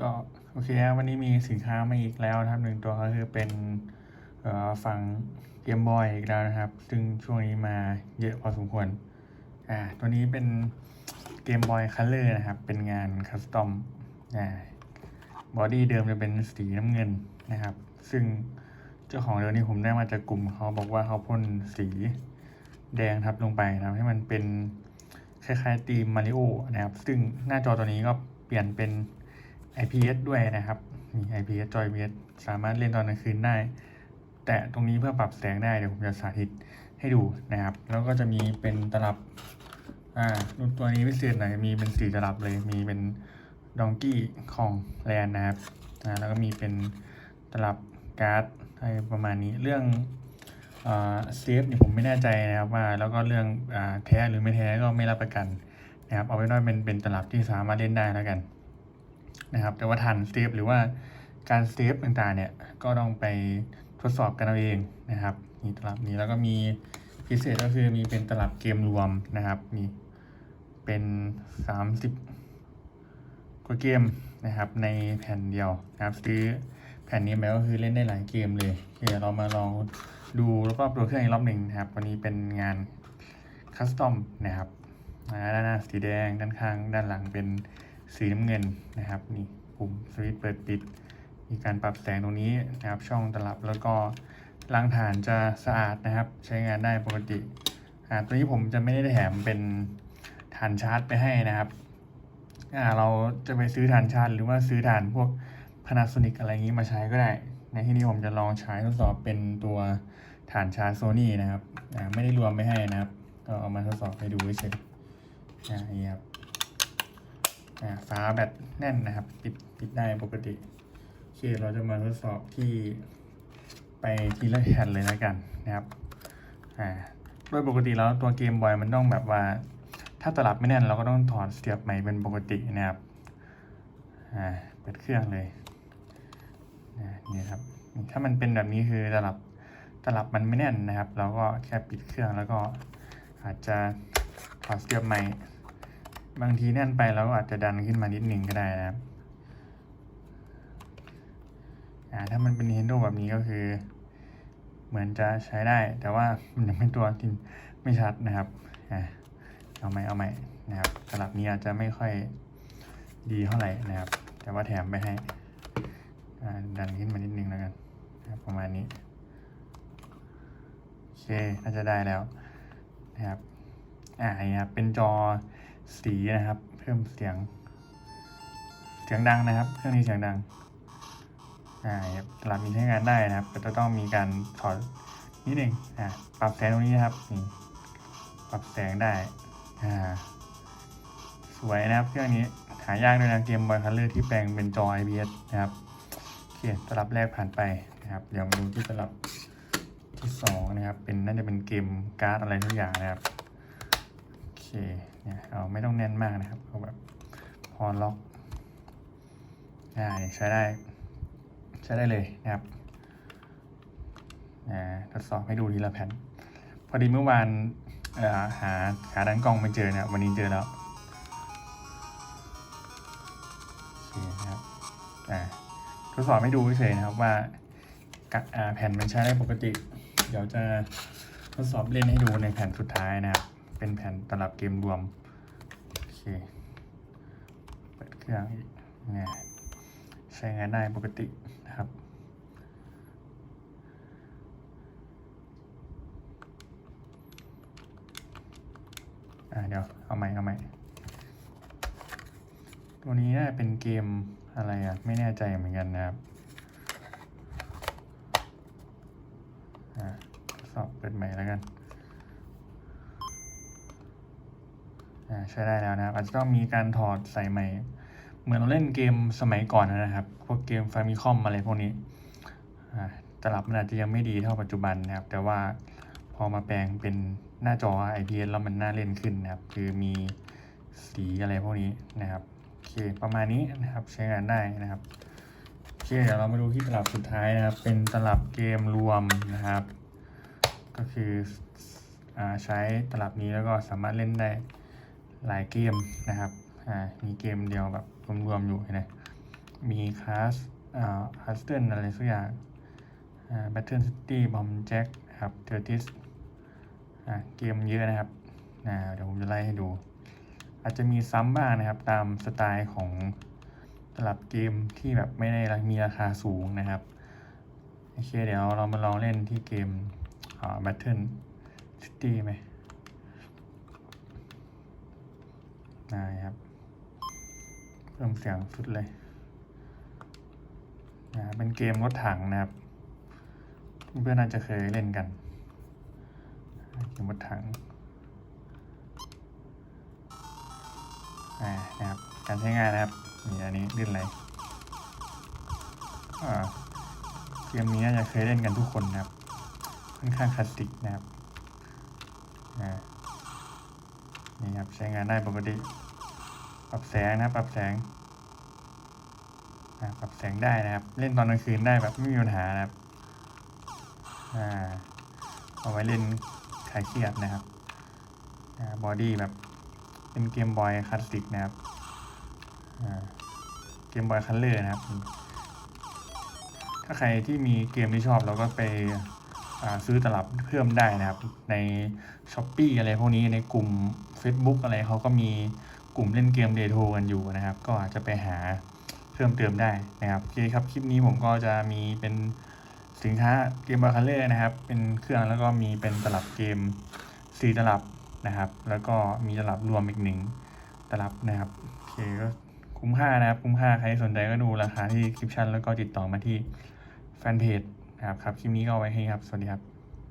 ก็โอเคครับวันนี้มีสินค้ามาอีกแล้วนะครับหนึ่งตัวก็คือเป็นฝั่งเกมบอยอีกแล้วนะครับ ซึ่งช่วงนี้มาเยอะพอสมควรอ่าตัวนี้เป็นเกมบอยคัลเลอร์นะครับ เป็นงานคัสตอมอ่าบอดี้เดิมจะเป็นสีน้ำเงินนะครับ ซึ่งเจ้าของเดิมนี่ผมได้มาจากกลุ่มเขาบอกว่าเขาพ่นสีแดงทับลงไปนะให้มันเป็นคล้ายๆธีมมาริโอนะครับ ซึ่งหน้าจอตัวนี้ก็เปลี่ยนเป็น IPS ด้วยนะครับ มี IPS จอย IPS สามารถเล่นตอนกลางคืนได้ แต่ตรงนี้เพื่อปรับแสงได้เดี๋ยวผมจะสาธิตให้ดูนะครับ แล้วก็จะมีเป็นตลับ อ่ารุ่นตัวนี้พิเศษหน่อย มีเป็นสีตลับเลย มีเป็นดองกี้ของแลนนะครับ อ่า แล้วก็มีเป็นตลับการ์ดอะไรประมาณนี้ เรื่องอ่าเซฟเนี่ยผมไม่แน่ใจนะครับว่าแล้วก็เรื่องอ่าแท้หรือไม่แท้ก็ไม่รับประกันนะครับเอาไว้น้อยเป็นเป็นตลับที่สามารถเล่นได้แล้วกัน นะครับ แต่ว่าทันเซฟหรือว่าการเซฟต่างๆเนี่ยก็ต้องไปทดสอบกันเอาเองนะครับมีตลับนี้แล้วก็มีพิเศษก็คือมีเป็นตลับเกมรวมนะครับมีเป็น 30 กว่าเกมนะครับ ในแผ่นเดียวนะครับซื้อแผ่นนี้ไปก็คือเล่นได้หลายเกมเลยเดี๋ยวเรามาลองดูแล้วก็ตัวเครื่องอีกรอบหนึ่งนะครับ วันนี้เป็นงานคัสตอมนะครับด้านหน้าสีแดงด้านข้างด้านหลังเป็น สีน้ำเงินนะครับนี่ปุ่มสวิตช์เปิดปิด มีการปรับแสงตรงนี้นะครับ ช่องตลับแล้วก็ล้างฐานจะสะอาดนะครับ ใช้งานได้ปกติอ่าตัวนี้ผมจะไม่ได้แถมเป็นฐานชาร์จไปให้นะครับอ่าเราจะไปซื้อฐานชาร์จหรือว่าซื้อฐานพวก Panasonic อะไรอย่างนี้มาใช้ก็ได้ในที่นี้ผมจะลองใช้ทดสอบเป็นตัวฐานชาร์จโซนี่นะครับอ่าไม่ได้รวมไม่ให้นะครับ ก็เอามาทดสอบให้ดูเฉยๆอ่าอย่างนี้ครับ ฝาแบตแน่นนะครับ ปิดปิดได้ปกติโอเคเราจะมาทดสอบที่ไปทีละแผ่นเลยแล้วกันนะครับอ่าโดยปกติแล้วตัวเกมบอยมันต้องแบบว่า ถ้าตลับไม่แน่นเราก็ต้องถอดเสียบใหม่เป็นปกตินะครับอ่าเปิดเครื่องเลยนะนี่ครับ ถ้ามันเป็นแบบนี้คือตลับตลับมันไม่แน่นนะครับ เราก็แค่ปิดเครื่องแล้วก็อาจจะถอดเสียบใหม่ บางทีแน่นไปเราก็อาจจะดันขึ้นมานิดหนึ่งก็ได้นะครับถ้ามันเป็น Nintendo แบบนี้ก็คือ เหมือนจะใช้ได้ แต่ว่ามันยังเป็นตัวที่ไม่ชัดนะครับเอาไหมเอาไหมนะครับสลับนี้อาจจะไม่ค่อยดีเท่าไหร่นะครับ แต่ว่าแถมไปให้ดันขึ้นมานิดนึงแล้วกันนะรประมาณนี้โอเคน่าจะได้แล้วนะครับอ่าอย่างนี้ครับเป็นจอ สีนะครับ เพิ่มเสียง เสียงดังนะครับ เครื่องนี้เสียงดังอ่ารับสลับมีใช้งานได้นะครับแต่จะต้องมีการถอดนิดหนึ่งอ่าปรับแสงตรงนี้นะครับนี่ปรับแสงได้อ่าสวยนะครับ เครื่องนี้หายากด้วยนะเกมบอยคัลเลอร์ที่แปลงเป็นจอ IPS นะครับโอเคตลับแรกผ่านไปนะครับ เดี๋ยวมาดูที่ตลับที่สองนะครับ เป็นน่าจะเป็นเกมการ์ดอะไรทุกอย่างนะครับ เนี่ยเอาไม่ต้องแน่นมากนะครับเอาแบบพอล็อกอ่าใช้ได้ ใช้ได้เลยนะครับอ่าทดสอบให้ดูทีละแผ่นพอดีเมื่อวานหาหาดังกล้องไม่เจอนะครับวันนี้เจอแล้วโอเคนะครับอ่าทดสอบให้ดูเฉยนะครับว่ากะอ่าแผ่นมันใช้ได้ปกติ เดี๋ยวจะทดสอบเล่นให้ดูในแผ่นสุดท้ายนะครับ เป็นแผ่นตลับเกมรวม โอเค เปิดเครื่องอีกเนี่ยใช้งานได้ปกตินะครับอ่าเดี๋ยวเอาใหม่เอาใหม่ตัวนี้น่าจะเป็นเกมอะไรอะ ไม่แน่ใจเหมือนกันนะครับอ่าสอบเปิดใหม่แล้วกัน อ่า ใช้ได้แล้วนะครับอาจจะต้องมีการถอดใส่ใหม่ เหมือนเราเล่นเกมสมัยก่อนนะครับ พวกเกมฟามิคอมอะไรพวกนี้ตลับมันอาจจะยังไม่ดีเท่าปัจจุบันนะครับ แต่ว่าพอมาแปลงเป็นหน้าจอ IPS แล้วมันน่าเล่นขึ้นนะครับ คือมีสีอะไรพวกนี้นะครับโอเคประมาณนี้นะครับใช้งานได้นะครับโอเคเดี๋ยวเรามาดูที่ตลับสุดท้ายนะครับ เป็นตลับเกมรวมนะครับ ก็คืออใช้ตลับนี้แล้วก็สามารถเล่นได้ หลายเกมนะครับอ่ามีเกมเดียวแบบรวมๆอยู่นไหมมีคลาสอ่าฮัสเทิลอะไรสักอย่างอ่าแบทเทิลซิตี้บอมแจ็คครับเทอร์ติสอ่าเกมเยอะนะครับอ่าเดี๋ยวผมจะไล่ให้ดู อาจจะมีซ้ำบ้างนะครับตามสไตล์ของตลับเกมที่แบบไม่ได้มีราคาสูงนะครับโอเคเดี๋ยวเรามาลองเล่นที่เกมอ่า Battle City ไหม นะครับเพิ่มเสียงสุดเลยนะเป็นเกมรถถังนะครับ เพื่อนๆน่าจะเคยเล่นกันเกมรถถังนะครับการใช้งานนะครับนี่อันนี้ลื่นไหลอ่าเกมนี้น่าจะเคยเล่นกันทุกคนนะครับค่อนข้างคลาสสิกนะครับอ่า นี่ครับใช้งานได้ปกติ ปรับแสงนะครับ ปรับแสงปรับแสงได้นะครับ เล่นตอนกลางคืนได้แบบไม่มีปัญหานะครับอ่าเอาไว้เล่นคลายเครียดนะครับอ่าบอดี้แบบเป็นเกมบอยคลาสสิกนะครับอ่าเกมบอยคัลเลอร์นะครับ ถ้าใครที่มีเกมที่ชอบเราก็ไปซื้อตลับเพิ่มได้นะครับ ใน s h อ p e e อะไรพวกนี้ในกลุ่ม Facebook อะไรเขาก็มีกลุ่มเล่นเกมเดโทกันอยู่นะครับ ก็อาจจะไปหาเพิ่มเติมได้นะครับโอเคครับคลิปนี้ผมก็จะมีเป็นสินค้าเกมบาคัลเลอร์นะครับ เป็นเครื่องแล้วก็มีเป็นตลับเกมสีตลับนะครับ แล้วก็มีตลับรวมอีกหนึ่งตลับนะครับโอเคก็คุ้มค่านะครับ คุ้มค่าใครสนใจก็ดูราคาที่คลิปชั่นแล้วก็ติดต่อมาที่แฟนเพจนะครับครับคลิปนี้ก็ไว้ให้ครับ สวัสดีครับ